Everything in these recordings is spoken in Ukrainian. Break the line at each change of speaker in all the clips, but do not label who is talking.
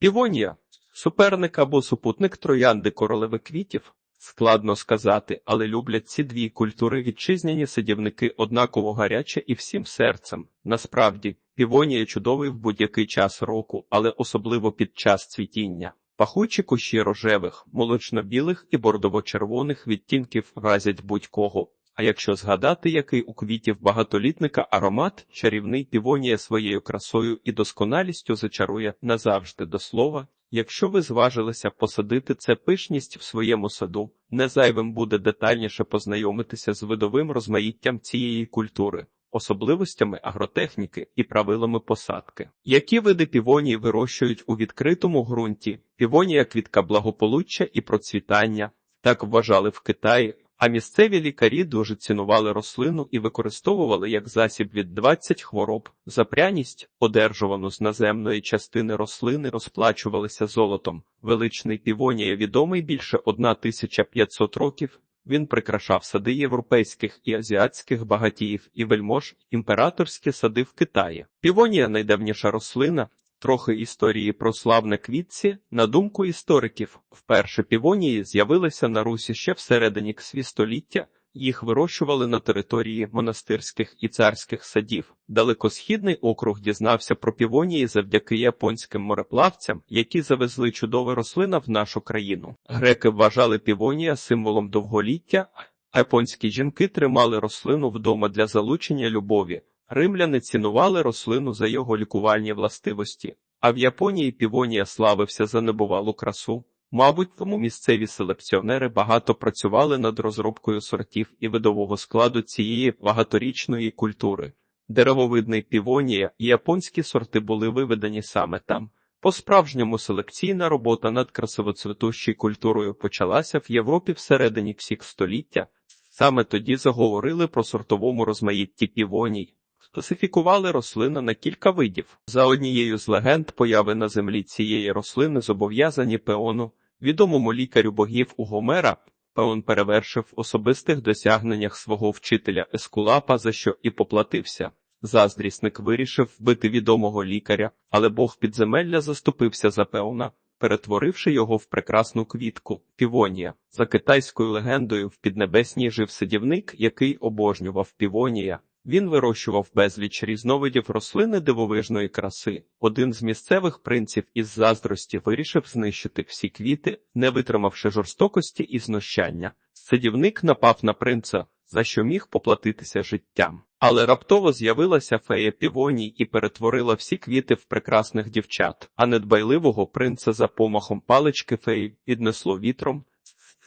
Півонія суперник або супутник троянди королеви квітів. Складно сказати, але люблять ці дві культури вітчизняні садівники однаково гаряче і всім серцем. Насправді, півонія чудовий в будь-який час року, але особливо під час цвітіння. Пахучі кущі рожевих, молочно-білих і бордово-червоних відтінків вразять будь-кого. А якщо згадати, який у квітів багатолітника аромат, чарівний півонія своєю красою і досконалістю зачарує назавжди до слова. Якщо ви зважилися посадити це пишність в своєму саду, не зайвим буде детальніше познайомитися з видовим розмаїттям цієї культури, особливостями агротехніки і правилами посадки. Які види півонії вирощують у відкритому ґрунті? Півонія квітка благополуччя і процвітання, так вважали в Китаї. А місцеві лікарі дуже цінували рослину і використовували як засіб від 20 хвороб. За пряність, одержувану з наземної частини рослини, розплачувалися золотом. Величний півонія відомий більше 1500 років. Він прикрашав сади європейських і азіатських багатіїв і вельмож імператорські сади в Китаї. Півонія найдавніша рослина. Трохи історії про славне квітці, на думку істориків, вперше півонії з'явилися на Русі ще всередині ксві століття, їх вирощували на території монастирських і царських садів. Далекосхідний округ дізнався про півонії завдяки японським мореплавцям, які завезли чудове рослина в нашу країну. Греки вважали півонія символом довголіття, а японські жінки тримали рослину вдома для залучення любові. Римляни цінували рослину за його лікувальні властивості, а в Японії півонія славився за небувалу красу. Мабуть, тому місцеві селекціонери багато працювали над розробкою сортів і видового складу цієї багаторічної культури. Деревовидний півонія і японські сорти були виведені саме там. По-справжньому селекційна робота над красивоцвітущою культурою почалася в Європі всередині всіх століття. Саме тоді заговорили про сортовому розмаїтті півоній. Класифікували рослину на кілька видів. За однією з легенд появи на землі цієї рослини зобов'язані пеону, відомому лікарю богів у Гомера. Пеон перевершив особистих досягненнях свого вчителя Ескулапа, за що і поплатився. Заздрісник вирішив вбити відомого лікаря, але бог підземелля заступився за пеона, перетворивши його в прекрасну квітку півонія. За китайською легендою в Піднебесній жив садівник, який обожнював півонія. Він вирощував безліч різновидів рослини дивовижної краси. Один з місцевих принців із заздрості вирішив знищити всі квіти, не витримавши жорстокості і знущання. Садівник напав на принца, за що міг поплатитися життям. Але раптово з'явилася фея півоній і перетворила всі квіти в прекрасних дівчат, а недбайливого принца за помахом палички феї віднесло вітром.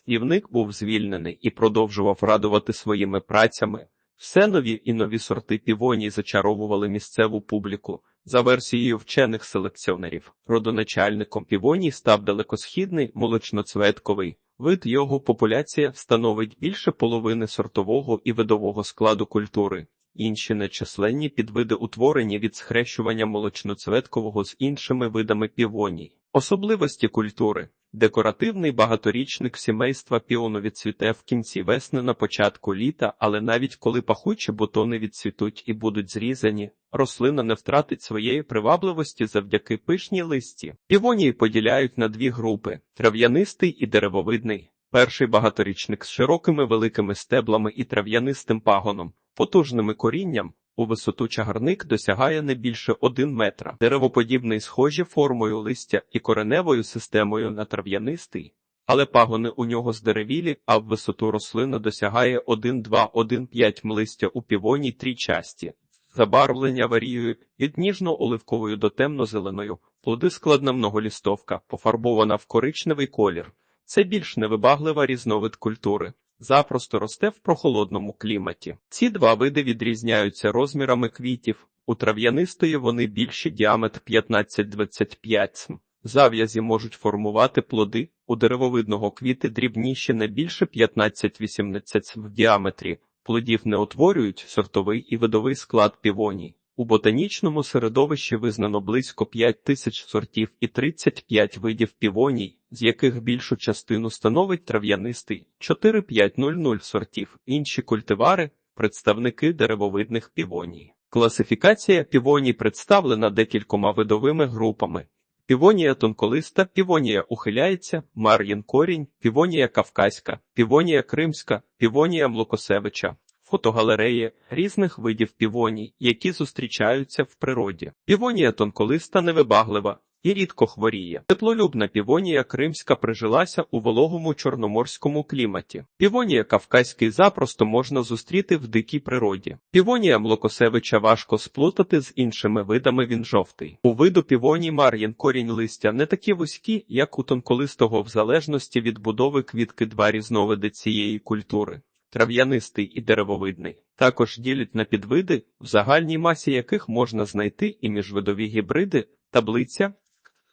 Садівник був звільнений і продовжував радувати своїми працями. Все нові і нові сорти півоній зачаровували місцеву публіку. За версією вчених селекціонерів, родоначальником півоній став далекосхідний молочноцветковий. Вид його популяція становить більше половини сортового і видового складу культури. Інші нечисленні підвиди утворені від схрещування молочноцветкового з іншими видами півоній. Особливості культури Декоративний багаторічник сімейства піону відцвіте в кінці весни на початку літа, але навіть коли пахучі бутони відцвітуть і будуть зрізані, рослина не втратить своєї привабливості завдяки пишній листі. Півонії поділяють на дві групи: трав'янистий і деревовидний. Перший багаторічник з широкими великими стеблами і трав'янистим пагоном, потужними корінням. У висоту чагарник досягає не більше 1 метра. Деревоподібний схожі формою листя і кореневою системою на трав'янистий, але пагони у нього здеревілі, а в висоту рослина досягає 1-2-1-5 м листя у півоній трійчасті. Забарвлення варіюють від ніжно-оливковою до темно-зеленою, плоди складна многолістовка, пофарбована в коричневий колір. Це більш невибаглива різновид культури запросто росте в прохолодному кліматі. Ці два види відрізняються розмірами квітів. У трав'янистої вони більші діаметр 15-25 см. Зав'язі можуть формувати плоди, у деревовидного квіти дрібніші не більше 15-18 см в діаметрі. Плодів не утворюють сортовий і видовий склад півоній. У ботанічному середовищі визнано близько 5 тисяч сортів і 35 видів півоній, з яких більшу частину становить трав'янистий 4500 сортів, інші культивари представники деревовидних півоній. Класифікація півоній представлена декількома видовими групами. Півонія тонколиста, півонія ухиляється, мар'їн корінь, півонія кавказька, півонія кримська, півонія Млокосевича. Фотогалереї різних видів півоній, які зустрічаються в природі. Півонія тонколиста невибаглива і рідко хворіє. Теплолюбна півонія кримська прижилася у вологому чорноморському кліматі. Півонія кавказький запросто можна зустріти в дикій природі. Півонія Млокосевича важко сплутати з іншими видами він жовтий. У виду півоній мар'їн корінь листя не такі вузькі, як у тонколистого в залежності від будови квітки два різновиди цієї культури трав'янистий і деревовидний. Також ділять на підвиди, в загальній масі яких можна знайти і міжвидові гібриди, таблиця,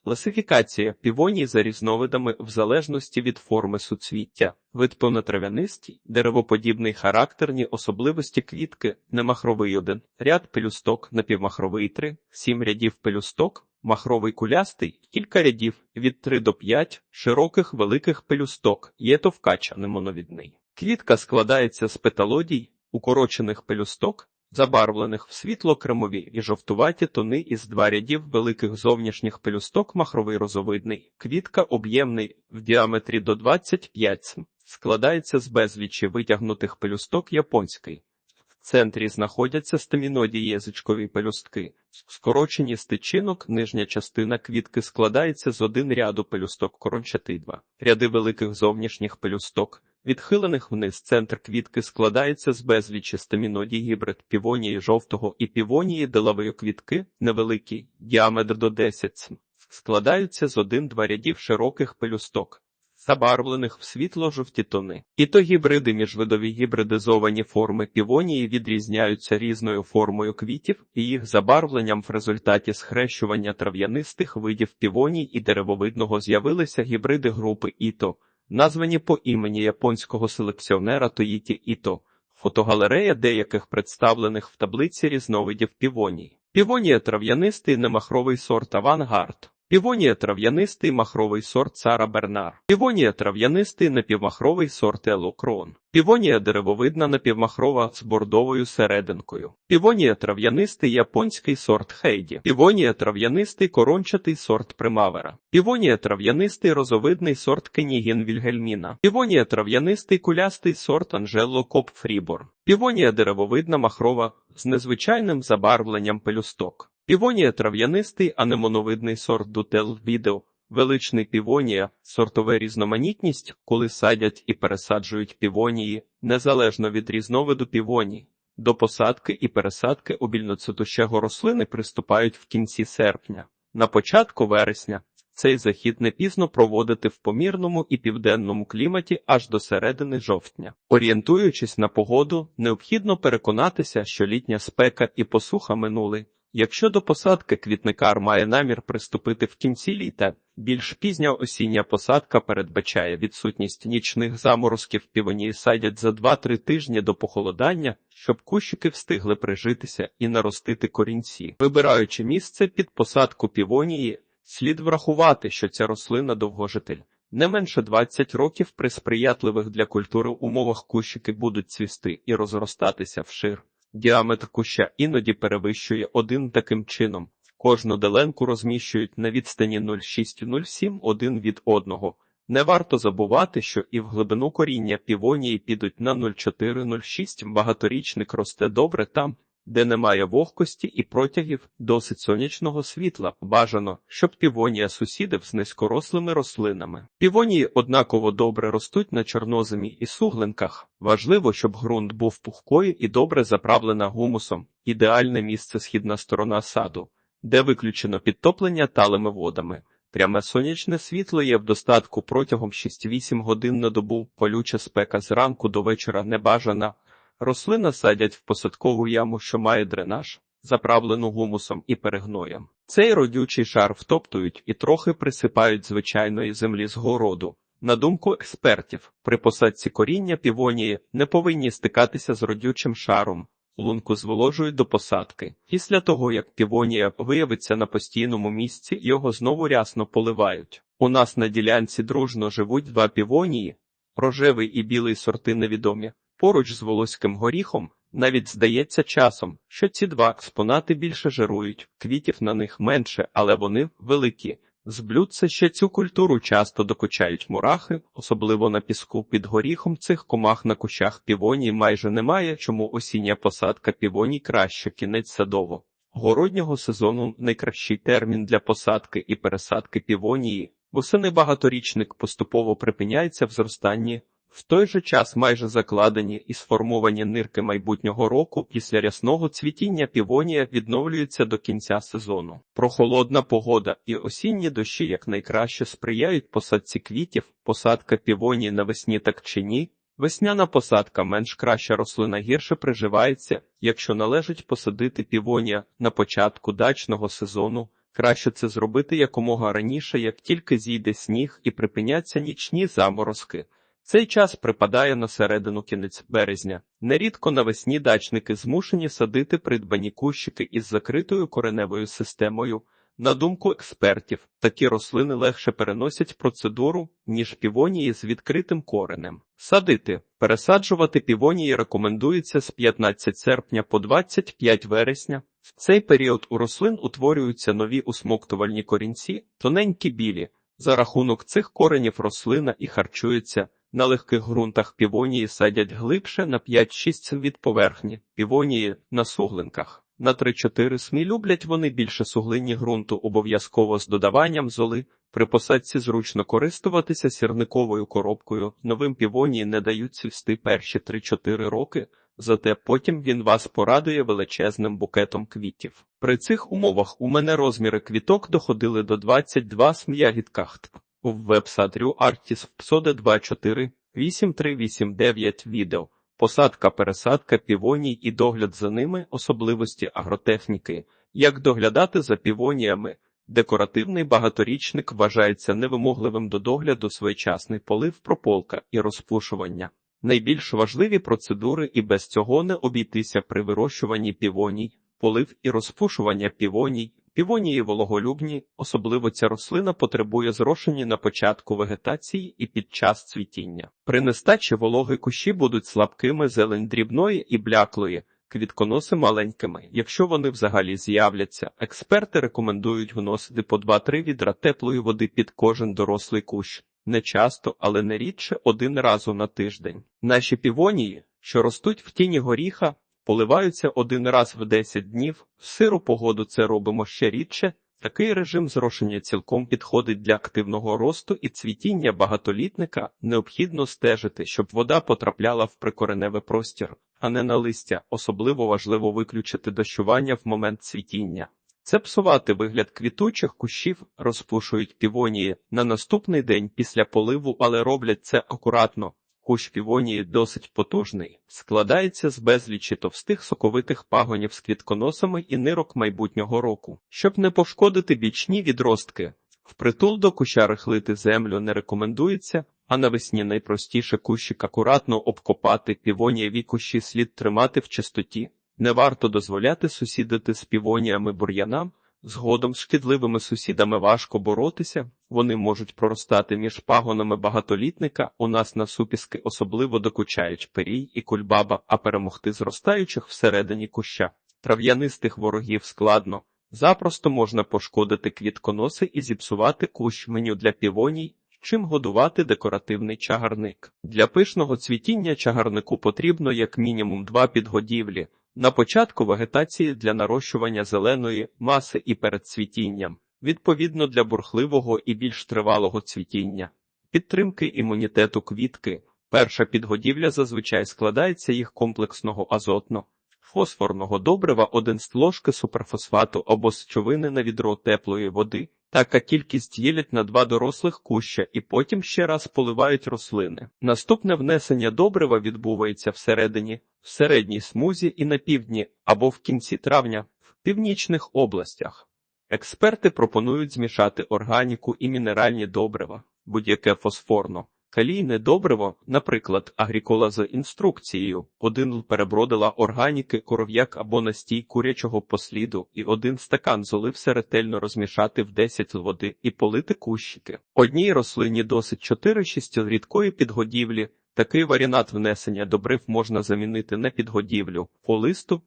класифікація півоній за різновидами в залежності від форми суцвіття, вид понатрав'янистий, деревоподібний характерні особливості квітки, немахровий один, ряд пелюсток, напівмахровий три, сім рядів пелюсток, махровий кулястий, кілька рядів від 3 до 5, широких великих пелюсток, є товкач, а не моновідний. Квітка складається з петалодій, укорочених пелюсток, забарвлених в світло-кремові і жовтуваті тони із два рядів великих зовнішніх пелюсток махровий розовидний. Квітка об'ємний в діаметрі до 25 см. Складається з безлічі витягнутих пелюсток японський. В центрі знаходяться стаміноді язичкові пелюстки. Скорочені з тичинок, нижня частина квітки складається з один ряду пелюсток корончатий два. Ряди великих зовнішніх пелюсток. Відхилених вниз центр квітки складається з безлічі стамінодій гібрид півонії жовтого і півонії делової квітки, невеликі, діаметр до 10 см. Складаються з один-два рядів широких пелюсток, забарвлених в світло-жовті тони. І то гібриди міжвидові гібридизовані форми півонії відрізняються різною формою квітів і їх забарвленням в результаті схрещування трав'янистих видів півоній і деревовидного з'явилися гібриди групи Іто названі по імені японського селекціонера Тоїті Іто, фотогалерея деяких представлених в таблиці різновидів півоній. Півонія трав'янистий немахровий сорт Авангард. Півонія трав'янистий махровий сорт Сара Бернар. Півонія трав'янистий напівмахровий сорт Елокрон. Півонія деревовидна напівмахрова з бордовою серединкою. Півонія трав'янистий японський сорт Хейді. Півонія трав'янистий корончатий сорт Примавера. Півонія трав'янистий розовидний сорт Кенігін Вільгельміна. Півонія трав'янистий кулястий сорт Анжело Коп Фрібор. Півонія деревовидна махрова з незвичайним забарвленням пелюсток. Півонія трав'янистий, анемоновидний сорт Дутел відео. Величний півонія, сортове різноманітність, коли садять і пересаджують півонії, незалежно від різновиду півоній. До посадки і пересадки обільноцитущего рослини приступають в кінці серпня. На початку вересня цей захід не пізно проводити в помірному і південному кліматі аж до середини жовтня. Орієнтуючись на погоду, необхідно переконатися, що літня спека і посуха минули. Якщо до посадки квітникар має намір приступити в кінці літа, більш пізня осіння посадка передбачає відсутність нічних заморозків півонії садять за 2-3 тижні до похолодання, щоб кущики встигли прижитися і наростити корінці. Вибираючи місце під посадку півонії, слід врахувати, що ця рослина довгожитель. Не менше 20 років при сприятливих для культури умовах кущики будуть цвісти і розростатися вшир. Діаметр куща іноді перевищує один таким чином. Кожну деленку розміщують на відстані 0,6-0,7 один від одного. Не варто забувати, що і в глибину коріння півонії підуть на 0,4-0,6. Багаторічник росте добре там, де немає вогкості і протягів досить сонячного світла. Бажано, щоб півонія сусідив з низькорослими рослинами. Півонії однаково добре ростуть на чорноземі і суглинках. Важливо, щоб ґрунт був пухкою і добре заправлена гумусом. Ідеальне місце східна сторона саду, де виключено підтоплення талими водами. Пряме сонячне світло є в достатку протягом 6-8 годин на добу, полюча спека зранку до вечора небажана. Рослина садять в посадкову яму, що має дренаж, заправлену гумусом і перегноєм. Цей родючий шар втоптують і трохи присипають звичайної землі з городу. На думку експертів, при посадці коріння півонії не повинні стикатися з родючим шаром. Лунку зволожують до посадки. Після того, як півонія виявиться на постійному місці, його знову рясно поливають. У нас на ділянці дружно живуть два півонії, рожевий і білий сорти невідомі. Поруч з волоським горіхом навіть здається часом, що ці два експонати більше жирують, квітів на них менше, але вони великі. З блюдця ще цю культуру часто докучають мурахи, особливо на піску під горіхом цих комах на кущах півонії майже немає, чому осіння посадка півоній краще кінець садово. Городнього сезону найкращий термін для посадки і пересадки півонії. Восени багаторічник поступово припиняється в зростанні, в той же час майже закладені і сформовані нирки майбутнього року після рясного цвітіння півонія відновлюються до кінця сезону. Прохолодна погода і осінні дощі якнайкраще сприяють посадці квітів, посадка півонії навесні так чи ні. Весняна посадка менш краща рослина гірше приживається, якщо належить посадити півонія на початку дачного сезону. Краще це зробити якомога раніше, як тільки зійде сніг і припиняться нічні заморозки. Цей час припадає на середину кінець березня. Нерідко навесні дачники змушені садити придбані кущики із закритою кореневою системою. На думку експертів, такі рослини легше переносять процедуру, ніж півонії з відкритим коренем. Садити, пересаджувати півонії рекомендується з 15 серпня по 25 вересня. В цей період у рослин утворюються нові усмоктувальні корінці, тоненькі білі. За рахунок цих коренів рослина і харчується. На легких ґрунтах півонії садять глибше на 5-6 від поверхні, півонії на суглинках. На 3-4 смі люблять вони більше суглинні ґрунту обов'язково з додаванням золи. При посадці зручно користуватися сірниковою коробкою. Новим півонії не дають цвісти перші 3-4 роки, зате потім він вас порадує величезним букетом квітів. При цих умовах у мене розміри квіток доходили до 22 см ягідках. В веб-садрю Artis Psode 24 8389 відео. Посадка, пересадка півоній і догляд за ними, особливості агротехніки. Як доглядати за півоніями? Декоративний багаторічник вважається невимогливим до догляду своєчасний полив, прополка і розпушування. Найбільш важливі процедури і без цього не обійтися при вирощуванні півоній, полив і розпушування півоній. Півонії вологолюбні, особливо ця рослина потребує зрошення на початку вегетації і під час цвітіння. При нестачі вологи кущі будуть слабкими, зелень дрібної і бляклої, квітконоси маленькими. Якщо вони взагалі з'являться, експерти рекомендують вносити по 2-3 відра теплої води під кожен дорослий кущ. Не часто, але не рідше один разу на тиждень. Наші півонії, що ростуть в тіні горіха, поливаються один раз в 10 днів. В сиру погоду це робимо ще рідше. Такий режим зрошення цілком підходить для активного росту і цвітіння багатолітника. Необхідно стежити, щоб вода потрапляла в прикореневий простір, а не на листя. Особливо важливо виключити дощування в момент цвітіння. Це псувати вигляд квітучих кущів, розпушують півонії на наступний день після поливу, але роблять це акуратно. Кущ півонії досить потужний, складається з безлічі товстих соковитих пагонів з квітконосами і нирок майбутнього року. Щоб не пошкодити бічні відростки, впритул до куща рихлити землю не рекомендується, а навесні найпростіше кущик акуратно обкопати півонієві кущі слід тримати в чистоті. Не варто дозволяти сусідити з півоніями бур'янам, Згодом з шкідливими сусідами важко боротися, вони можуть проростати між пагонами багатолітника. У нас на супіски особливо докучають перій і кульбаба, а перемогти зростаючих всередині куща. Трав'янистих ворогів складно. Запросто можна пошкодити квітконоси і зіпсувати кущ меню для півоній, чим годувати декоративний чагарник. Для пишного цвітіння чагарнику потрібно як мінімум два підгодівлі. На початку вегетації для нарощування зеленої маси і перед цвітінням, відповідно для бурхливого і більш тривалого цвітіння, підтримки імунітету квітки. Перша підгодівля зазвичай складається їх комплексного азотно, фосфорного добрива, один з ложки суперфосфату або сечовини на відро теплої води. Така кількість ділять на два дорослих куща і потім ще раз поливають рослини. Наступне внесення добрива відбувається всередині, в середній смузі і на півдні або в кінці травня в північних областях. Експерти пропонують змішати органіку і мінеральні добрива, будь-яке фосфорно. Калійне добриво, наприклад, агрікола з інструкцією, один перебродила органіки, коров'як або настій курячого посліду, і один стакан золи все ретельно розмішати в 10 води і полити кущики. Одній рослині досить 4-6 рідкої підгодівлі, Такий варіант внесення добрив можна замінити на підгодівлю, по листу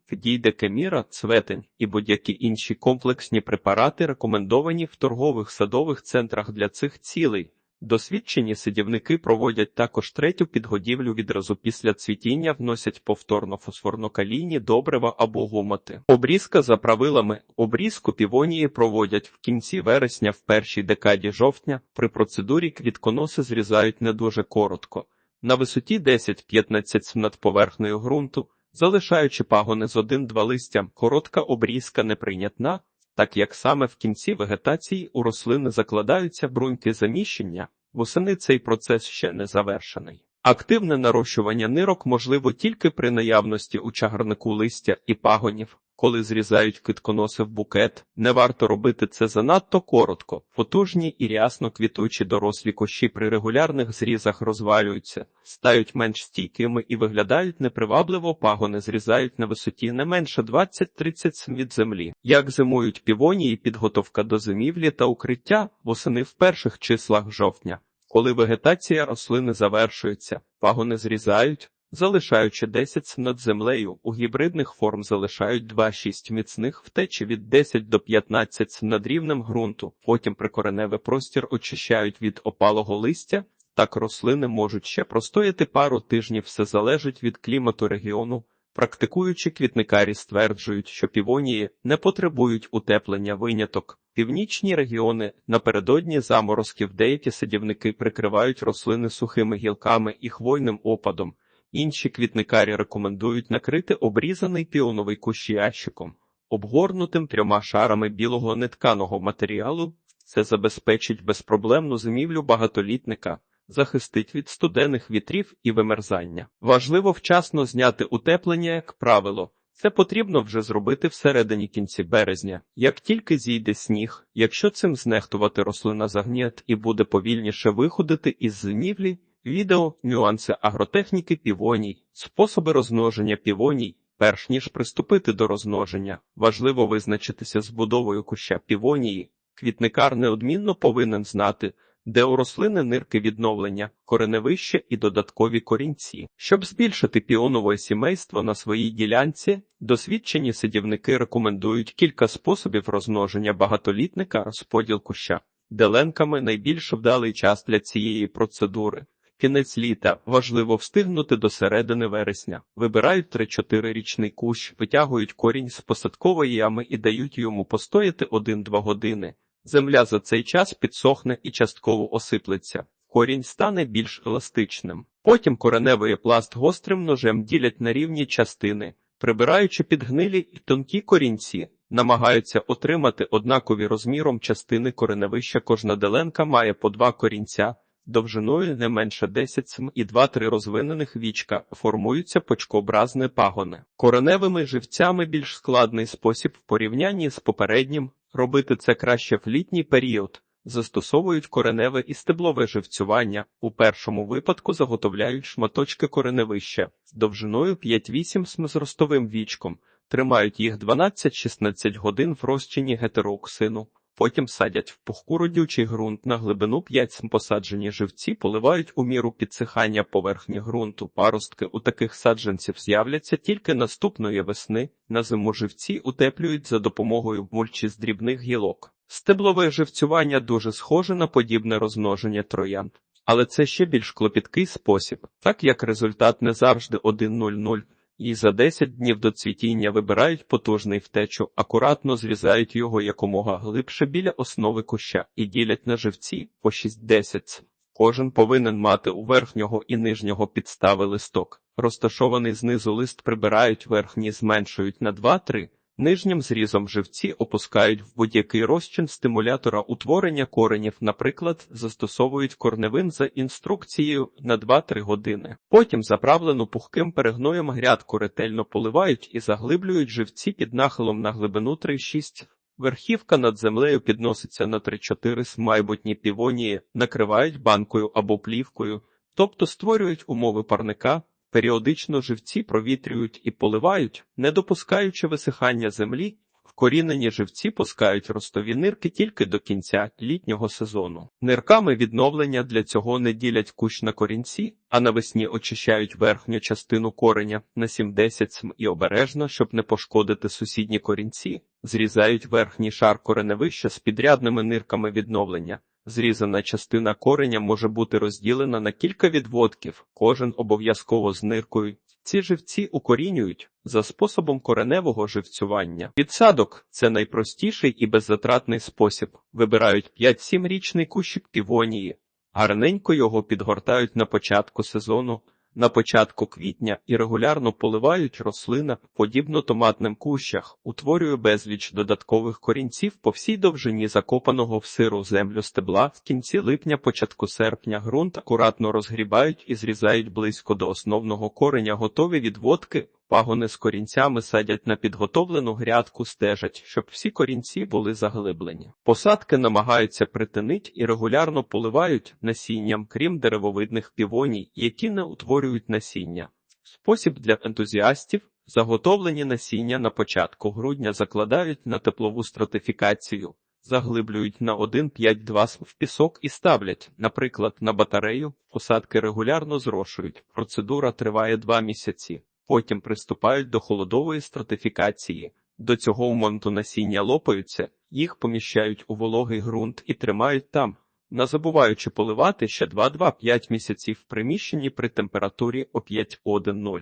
кеміра, цветень і будь-які інші комплексні препарати, рекомендовані в торгових садових центрах для цих цілей. Досвідчені сидівники проводять також третю підгодівлю відразу після цвітіння, вносять повторно фосфорнокалійні добрива або гумати. Обрізка за правилами обрізку півонії проводять в кінці вересня, в першій декаді жовтня. При процедурі квітконоси зрізають не дуже коротко, на висоті 10-15 см над поверхнею ґрунту, залишаючи пагони з 1-2 листя. Коротка обрізка неприйнятна так як саме в кінці вегетації у рослини закладаються бруньки заміщення, восени цей процес ще не завершений. Активне нарощування нирок можливо тільки при наявності у чагарнику листя і пагонів. Коли зрізають квітконоси в букет, не варто робити це занадто коротко. Потужні і рясно квітучі дорослі кощі при регулярних зрізах розвалюються, стають менш стійкими і виглядають непривабливо, пагони зрізають на висоті не менше 20-30 см від землі. Як зимують півонії, підготовка до зимівлі та укриття восени в перших числах жовтня. Коли вегетація рослини завершується, пагони зрізають, залишаючи 10 над землею, у гібридних форм залишають 2-6 міцних втечі від 10 до 15 над рівнем ґрунту, потім прикореневий простір очищають від опалого листя, так рослини можуть ще простояти пару тижнів, все залежить від клімату регіону. Практикуючі квітникарі стверджують, що півонії не потребують утеплення виняток. Північні регіони напередодні заморозків деякі садівники прикривають рослини сухими гілками і хвойним опадом. Інші квітникарі рекомендують накрити обрізаний піоновий кущ ящиком, обгорнутим трьома шарами білого нетканого матеріалу. Це забезпечить безпроблемну зимівлю багатолітника, захистить від студених вітрів і вимерзання. Важливо вчасно зняти утеплення, як правило. Це потрібно вже зробити всередині кінці березня. Як тільки зійде сніг, якщо цим знехтувати рослина загніє і буде повільніше виходити із зимівлі, Відео, нюанси агротехніки півоній, способи розмноження півоній. Перш ніж приступити до розмноження, важливо визначитися з будовою куща півонії. Квітникар неодмінно повинен знати, де у рослини нирки відновлення, кореневище і додаткові корінці. Щоб збільшити піонове сімейство на своїй ділянці, досвідчені сидівники рекомендують кілька способів розмноження багатолітника розподіл куща. Деленками найбільш вдалий час для цієї процедури. Кінець літа важливо встигнути до середини вересня. Вибирають 3-4 річний кущ, витягують корінь з посадкової ями і дають йому постояти 1-2 години. Земля за цей час підсохне і частково осиплеться. Корінь стане більш еластичним. Потім кореневий пласт гострим ножем ділять на рівні частини, прибираючи підгнилі і тонкі корінці. Намагаються отримати однакові розміром частини кореневища. Кожна деленка має по два корінця довжиною не менше 10 см і 2-3 розвинених вічка формуються почкообразні пагони. Кореневими живцями більш складний спосіб в порівнянні з попереднім робити це краще в літній період. Застосовують кореневе і стеблове живцювання. У першому випадку заготовляють шматочки кореневища довжиною 5-8 см з ростовим вічком, тримають їх 12-16 годин в розчині гетероксину. Потім садять в пухку родючий ґрунт на глибину 5 см посаджені живці, поливають у міру підсихання поверхні ґрунту. Паростки у таких саджанців з'являться тільки наступної весни. На зиму живці утеплюють за допомогою мульчі з дрібних гілок. Стеблове живцювання дуже схоже на подібне розмноження троянд, але це ще більш клопіткий спосіб, так як результат не завжди 1-0-0 і за 10 днів до цвітіння вибирають потужний втечу, акуратно зрізають його якомога глибше біля основи куща і ділять на живці по 6-10. Кожен повинен мати у верхнього і нижнього підстави листок. Розташований знизу лист прибирають верхній, зменшують на 2-3. Нижнім зрізом живці опускають в будь-який розчин стимулятора утворення коренів, наприклад, застосовують корневин за інструкцією на 2-3 години. Потім заправлену пухким перегноєм грядку ретельно поливають і заглиблюють живці під нахилом на глибину 3-6. Верхівка над землею підноситься на 3-4 с майбутні півонії, накривають банкою або плівкою, тобто створюють умови парника. Періодично живці провітрюють і поливають, не допускаючи висихання землі, Вкорінені живці пускають ростові нирки тільки до кінця літнього сезону. Нирками відновлення для цього не ділять кущ на корінці, а навесні очищають верхню частину кореня на 7-10 см і обережно, щоб не пошкодити сусідні корінці, зрізають верхній шар кореневища з підрядними нирками відновлення. Зрізана частина кореня може бути розділена на кілька відводків, кожен обов'язково з ниркою. Ці живці укорінюють за способом кореневого живцювання. Підсадок це найпростіший і беззатратний спосіб. Вибирають 5-7-річний кущик півонії, гарненько його підгортають на початку сезону, на початку квітня і регулярно поливають рослина, подібно томатним кущах, утворює безліч додаткових корінців по всій довжині закопаного в сиру землю стебла. В кінці липня, початку серпня ґрунт акуратно розгрібають і зрізають близько до основного кореня готові відводки. Пагони з корінцями садять на підготовлену грядку, стежать, щоб всі корінці були заглиблені. Посадки намагаються притинить і регулярно поливають насінням, крім деревовидних півоній, які не утворюють насіння. Спосіб для ентузіастів заготовлені насіння на початку грудня закладають на теплову стратифікацію, заглиблюють на 1,5-2 см в пісок і ставлять, наприклад, на батарею. Посадки регулярно зрошують. Процедура триває 2 місяці. Потім приступають до холодової стратифікації. До цього моменту насіння лопаються, їх поміщають у вологий ґрунт і тримають там, не забуваючи поливати ще 2-2-5 місяців в приміщенні при температурі о 5-1-0.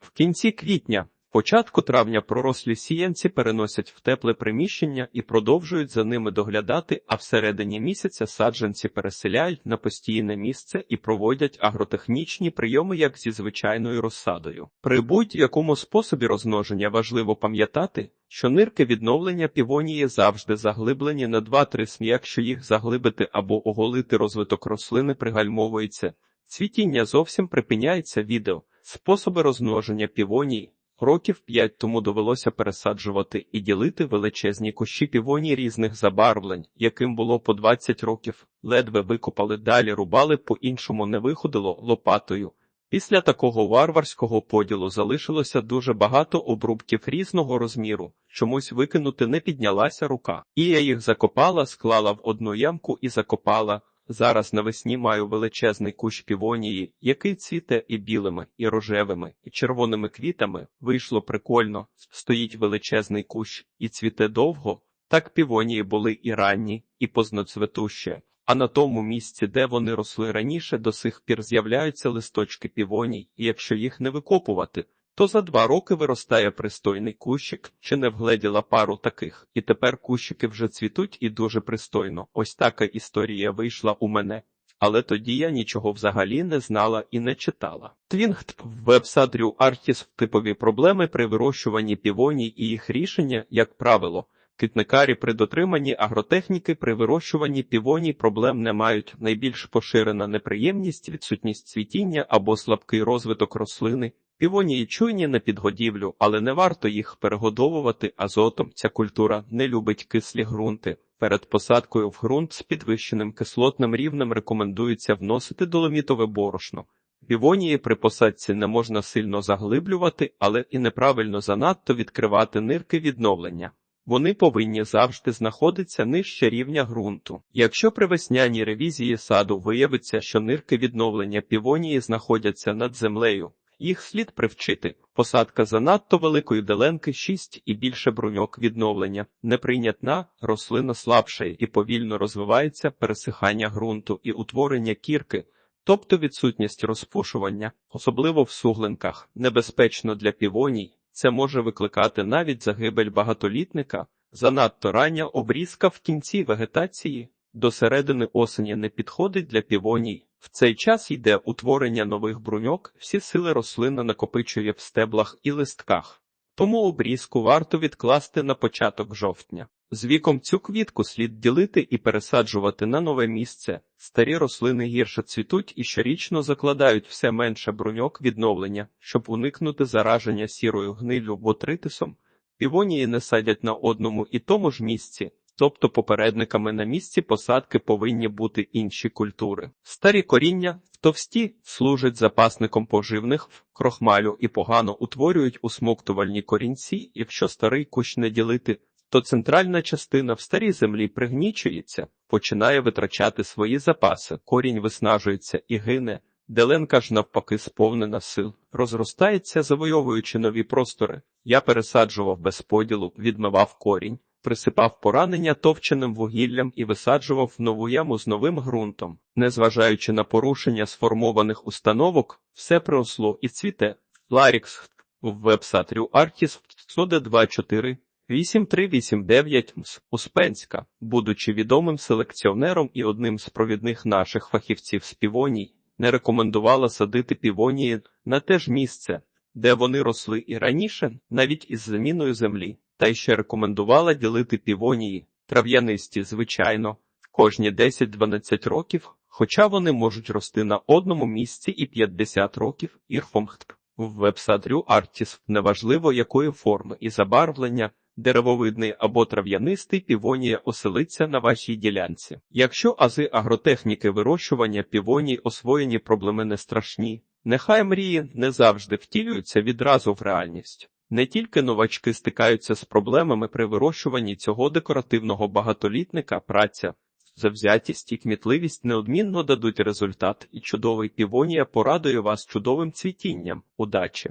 В кінці квітня, початку травня пророслі сіянці переносять в тепле приміщення і продовжують за ними доглядати, а всередині місяця саджанці переселяють на постійне місце і проводять агротехнічні прийоми, як зі звичайною розсадою. При будь-якому способі розмноження важливо пам'ятати, що нирки відновлення півонії завжди заглиблені на 2-3 см, якщо їх заглибити або оголити розвиток рослини пригальмовується. Цвітіння зовсім припиняється відео. Способи розмноження півоній Років п'ять тому довелося пересаджувати і ділити величезні кущі півоній різних забарвлень, яким було по 20 років, ледве викопали далі, рубали по-іншому не виходило лопатою. Після такого варварського поділу залишилося дуже багато обрубків різного розміру, чомусь викинути не піднялася рука. І я їх закопала, склала в одну ямку і закопала. Зараз навесні маю величезний кущ півонії, який цвіте і білими, і рожевими, і червоними квітами. Вийшло прикольно, стоїть величезний кущ і цвіте довго. Так півонії були і ранні, і позноцветуще. А на тому місці, де вони росли раніше, до сих пір з'являються листочки півоній, і якщо їх не викопувати, то за два роки виростає пристойний кущик, чи не вгледіла пару таких, і тепер кущики вже цвітуть і дуже пристойно. Ось така історія вийшла у мене. Але тоді я нічого взагалі не знала і не читала. Твінгт вебсадрю Артіс типові проблеми при вирощуванні півоній і їх рішення, як правило. Китникарі при дотриманні агротехніки при вирощуванні півоній проблем не мають. Найбільш поширена неприємність, відсутність цвітіння або слабкий розвиток рослини. Півонії чуйні на підгодівлю, але не варто їх перегодовувати азотом. Ця культура не любить кислі ґрунти. Перед посадкою в ґрунт з підвищеним кислотним рівнем рекомендується вносити доломітове борошно. Півонії при посадці не можна сильно заглиблювати, але і неправильно занадто відкривати нирки відновлення. Вони повинні завжди знаходитися нижче рівня ґрунту. Якщо при весняній ревізії саду виявиться, що нирки відновлення півонії знаходяться над землею, їх слід привчити. Посадка занадто великої деленки 6 і більше бруньок відновлення, неприйнятна, рослина слабшає і повільно розвивається пересихання ґрунту і утворення кірки, тобто відсутність розпушування, особливо в суглинках, небезпечно для півоній. Це може викликати навіть загибель багатолітника, занадто рання обрізка в кінці вегетації, до середини осені не підходить для півоній. В цей час йде утворення нових бруньок, всі сили рослина накопичує в стеблах і листках. Тому обрізку варто відкласти на початок жовтня. З віком цю квітку слід ділити і пересаджувати на нове місце. Старі рослини гірше цвітуть і щорічно закладають все менше бруньок відновлення, щоб уникнути зараження сірою гниллю ботритисом. Півонії не садять на одному і тому ж місці, тобто попередниками на місці посадки повинні бути інші культури. Старі коріння товсті служать запасником поживних крохмалю і погано утворюють усмоктувальні корінці, якщо старий кущ не ділити. то центральна частина в старій землі пригнічується, починає витрачати свої запаси, корінь виснажується і гине. Деленка ж навпаки сповнена сил, розростається, завойовуючи нові простори. Я пересаджував без поділу, відмивав корінь, присипав поранення товченим вугіллям і висаджував нову яму з новим ґрунтом. Незважаючи на порушення сформованих установок, все приросло і цвіте. Ларікс в веб-сатрю Артіс 124 8389 МС Успенська, будучи відомим селекціонером і одним з провідних наших фахівців з півоній, не рекомендувала садити півонії на те ж місце, де вони росли і раніше, навіть із заміною землі, та й ще рекомендувала ділити півонії, трав'янисті, звичайно, кожні 10-12 років, хоча вони можуть рости на одному місці і 50 років ірфомхт. В веб-садрю Артіс неважливо якої форми і забарвлення, деревовидний або трав'янистий півонія оселиться на вашій ділянці. Якщо ази агротехніки вирощування півоній освоєні проблеми не страшні, нехай мрії не завжди втілюються відразу в реальність. Не тільки новачки стикаються з проблемами при вирощуванні цього декоративного багатолітника, праця, завзятість і кмітливість неодмінно дадуть результат, і чудовий півонія порадує вас чудовим цвітінням. Удачі!